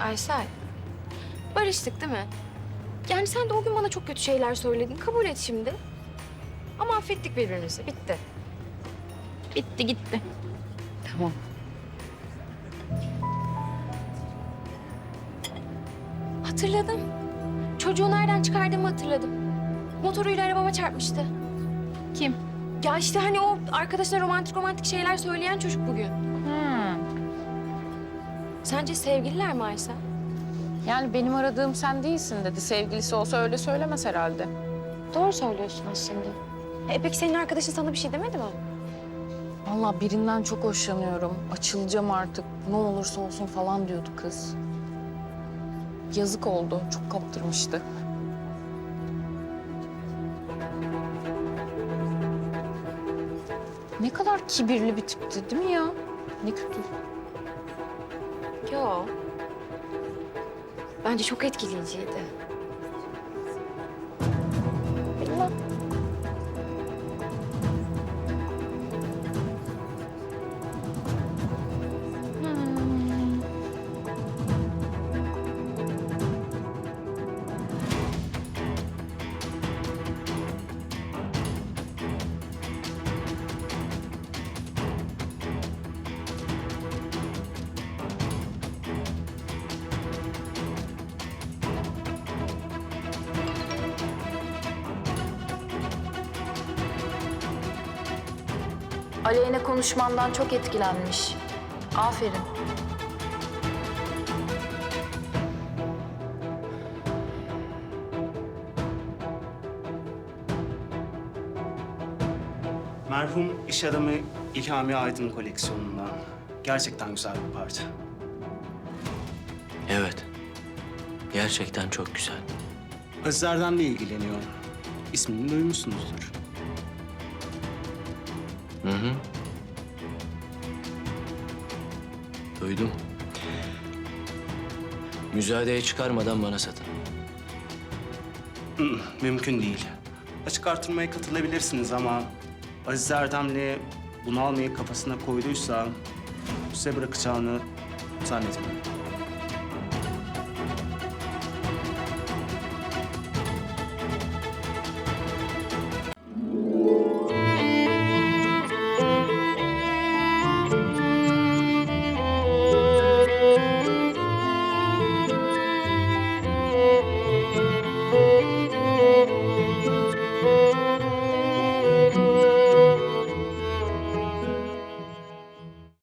Aysel, barıştık değil mi? Yani sen de o gün bana çok kötü şeyler söyledin. Kabul et şimdi. Ama affettik birbirimizi. Bitti. Bitti gitti. Tamam. Hatırladım. Çocuğu nereden çıkardığımı hatırladım. Motoruyla arabama çarpmıştı. Kim? Ya işte hani o arkadaşına romantik romantik şeyler söyleyen çocuk bugün. Hmm. Sence sevgililer mi Aysel? Yani benim aradığım sen değilsin dedi. Sevgilisi olsa öyle söylemez herhalde. Doğru söylüyorsun aslında. E peki senin arkadaşın sana bir şey demedi mi? Vallahi birinden çok hoşlanıyorum. Açılacağım artık. Ne olursa olsun falan diyordu kız. Yazık oldu. Çok kaptırmıştı. Ne kadar kibirli bir tipti değil mi ya? Ne kötü. Yo. Bence çok etkileyiciydi. Aleyhine konuşmandan çok etkilenmiş. Aferin. Merhum iş adamı İlhami Aydın koleksiyonundan. Gerçekten güzel bir parça. Evet. Gerçekten çok güzel. Aziz Erdem'le ilgileniyor. İsmini duymuşsunuzdur. Hı hı. Duydum. Müzaadeye çıkarmadan bana satın. Mümkün değil. Açık artırmaya katılabilirsiniz ama Aziz Erdem'le bunu almayı kafasına koyduysa size bırakacağını zannetmiyorum.